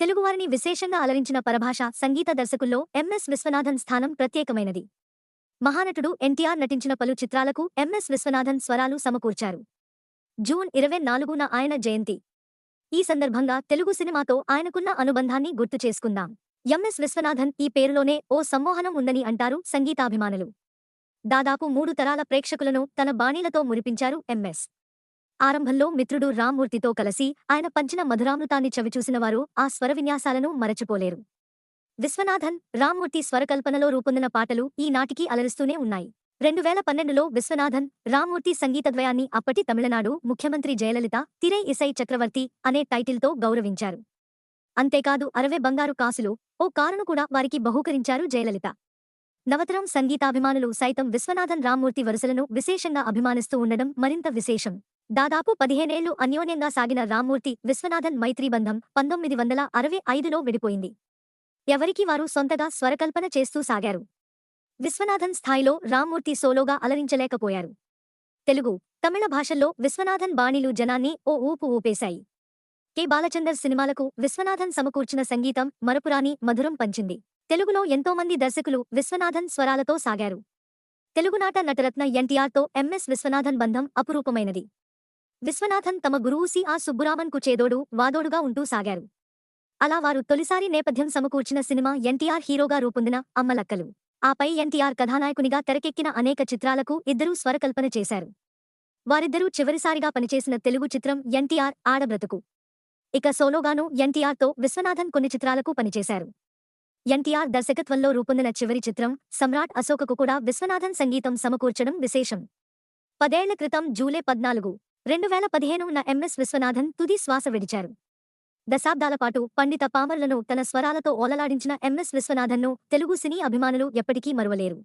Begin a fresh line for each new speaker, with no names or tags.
తెలుగువారిని విశేషంగా అలరించిన పరభాష సంగీత దర్శకుల్లో ఎంఎస్ విశ్వనాథన్ స్థానం ప్రత్యేకమైనది. మహానటుడు ఎన్టీఆర్ నటించిన పలు చిత్రాలకు ఎంఎస్ విశ్వనాథన్ స్వరాలు సమకూర్చారు. జూన్ ఇరవై నాలుగున ఆయన జయంతి. ఈ సందర్భంగా తెలుగు సినిమాతో ఆయనకున్న అనుబంధాన్ని గుర్తు చేసుకుందాం. ఎంఎస్ విశ్వనాథన్ ఈ పేరులోనే ఓ సమ్మోహనం ఉందని అంటారు సంగీతాభిమానులు. దాదాపు మూడు తరాల ప్రేక్షకులను తన బాణీలతో మురిపించారు ఎంఎస్. ఆరంభంలో మిత్రుడు రామ్మూర్తితో కలిసి ఆయన పంచిన మధురామృతాన్ని చవిచూసినవారు ఆ స్వర విన్యాసాలను మరచిపోలేరు. విశ్వనాథన్ రామ్మూర్తి స్వరకల్పనలో రూపొందిన పాటలు ఈనాటికి అలరిస్తూనే ఉన్నాయి. రెండు వేల పన్నెండులో విశ్వనాథన్ రామ్మూర్తి సంగీతద్వయాన్ని అప్పటి తమిళనాడు ముఖ్యమంత్రి జయలలిత తిరై ఇసై చక్రవర్తి అనే టైటిల్తో గౌరవించారు. అంతేకాదు అరవై బంగారు కాసులు ఓ కారును కూడా వారికి బహూకరించారు జయలలిత. నవతరం సంగీతాభిమానులు సైతం విశ్వనాథన్ రామ్మూర్తి వరుసలను విశేషంగా అభిమానిస్తూ ఉండడం మరింత విశేషం. దాదాపు పదిహేనేళ్ళు అన్యోన్యంగా సాగిన రామ్మూర్తి విశ్వనాథన్ మైత్రీబంధం పంతొమ్మిది వందల అరవై ఐదులో విడిపోయింది. ఎవరికి వారు సొంతగా స్వరకల్పన చేస్తూ సాగారు. విశ్వనాథన్ స్థాయిలో రామ్మూర్తి సోలోగా అలరించలేకపోయారు. తెలుగు తమిళ భాషల్లో విశ్వనాథన్ బాణీలు జనాన్ని ఓ ఊపు ఊపేశాయి. కె. బాలచందర్ సినిమాలకు విశ్వనాథన్ సమకూర్చిన సంగీతం మరపురాని మధురం పంచింది. తెలుగులో ఎంతోమంది దర్శకులు విశ్వనాథన్ స్వరాలతో సాగారు. తెలుగునాట నటరత్న ఎన్టీఆర్తో ఎంఎస్ విశ్వనాథన్ బంధం అపురూపమైనది. విశ్వనాథన్ తమ గురువు సి ఆ సుబ్బురామన్కు చేదోడు వాదోడుగా ఉంటూ సాగారు. అలా వారు తొలిసారి నేపథ్యం సమకూర్చిన సినిమా ఎన్టీఆర్ హీరోగా రూపొందిన అమ్మలక్కలు. ఆపై ఎన్టీఆర్ కథానాయకునిగా తెరకెక్కిన అనేక చిత్రాలకు ఇద్దరూ స్వరకల్పన చేశారు. వారిద్దరూ చివరిసారిగా పనిచేసిన తెలుగు చిత్రం ఎన్టీఆర్ ఆడబ్రతుకు ఇక సోలోగాను ఎన్టీఆర్తో విశ్వనాథన్ కొన్ని చిత్రాలకు పనిచేశారు. ఎన్టీఆర్ దర్శకత్వంలో రూపొందిన చివరి చిత్రం సమ్రాట్ అశోకకు కూడా విశ్వనాథన్ సంగీతం సమకూర్చడం విశేషం. పదేళ్ళ క్రితం జూలై పద్నాలుగు రెండు వేల పదిహేను ఉన్న ఎంఎస్ విశ్వనాథన్ తుది శ్వాస విడిచారు. దశాబ్దాల పాటు పండిత పామర్లను తన స్వరాలతో ఓలలాడించిన ఎంఎస్ విశ్వనాథన్ను తెలుగు సినీ అభిమానులు ఎప్పటికీ మరువలేరు.